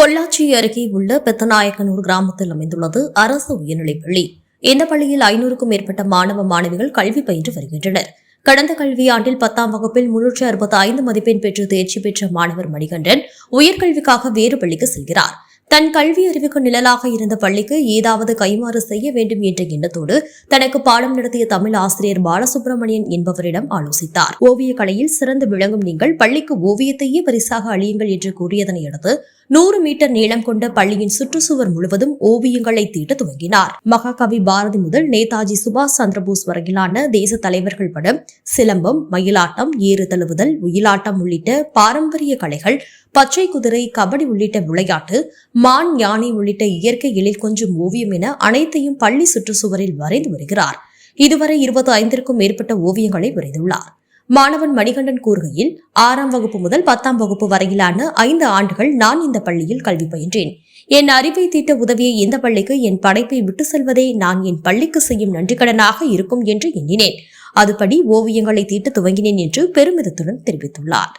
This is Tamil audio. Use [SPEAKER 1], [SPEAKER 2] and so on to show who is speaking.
[SPEAKER 1] பொள்ளாச்சி அருகே உள்ள பெத்தநாயக்கனூர் கிராமத்தில் அமைந்துள்ளது அரசு உயர்நிலைப் பள்ளி. இந்த பள்ளியில் ஐநூறுக்கும் மேற்பட்ட மாணவ மாணவிகள் கல்வி பயின்று வருகின்றனர். கடந்த கல்வியாண்டில் பத்தாம் வகுப்பில் முன்னூற்று அறுபத்தி ஐந்து மதிப்பெண் பெற்று தேர்ச்சி பெற்ற மாணவர் மணிகண்டன் உயர்கல்விக்காக வேறு பள்ளிக்கு செல்கிறார். தன் கல்வி அறிவுக்கு நிழலாக இருந்த பள்ளிக்கு ஏதாவது கைமாறு செய்ய வேண்டும் என்ற எண்ணத்தோடு தனக்கு பாடம் நடத்திய தமிழ் ஆசிரியர் பாலசுப்ரமணியன் என்பவரிடம் ஆலோசித்தார். ஓவிய கலையில் சிறந்து விளங்கும் நீங்கள் பள்ளிக்கு ஓவியத்தையே பரிசாக அழியுங்கள் என்று கூறியதனை அடுத்து நூறு மீட்டர் நீளம் கொண்ட பள்ளியின் சுற்றுச்சுவர் முழுவதும் ஓவியங்களை தீட்ட துவங்கினார். மகாகவி பாரதி முதல் நேதாஜி சுபாஷ் சந்திரபோஸ் வரையிலான தேச தலைவர்கள் படம் சிலம்பம் மயிலாட்டம் ஏறு தழுவுதல் உயிலாட்டம் உள்ளிட்ட பாரம்பரிய கலைகள் பச்சை குதிரை கபடி உள்ளிட்ட விளையாட்டு மான் யானை உள்ளிட்ட இயற்கை எழில் கொஞ்சம் ஓவியம் என அனைத்தையும் பள்ளி சுற்றுச்சுவரில் வரைந்து வருகிறார். இதுவரை இருபத்தி ஐந்திற்கும் மேற்பட்ட ஓவியங்களை வரைந்துள்ளார். மாணவன் மணிகண்டன் கூறுகையில் ஆறாம் வகுப்பு முதல் பத்தாம் வகுப்பு வரையிலான ஐந்து ஆண்டுகள் நான் இந்த பள்ளியில் கல்வி பயின்றேன். என் அறிவை தீட்ட உதவிய இந்த பள்ளிக்கு என் படைப்பை விட்டு செல்வதே நான் என் பள்ளிக்கு செய்யும் நன்றிக்கடனாக இருக்கும் என்று எண்ணினேன். அதுபடி ஓவியங்களை தீட்ட துவங்கினேன் என்று பெருமிதத்துடன் தெரிவித்துள்ளார்.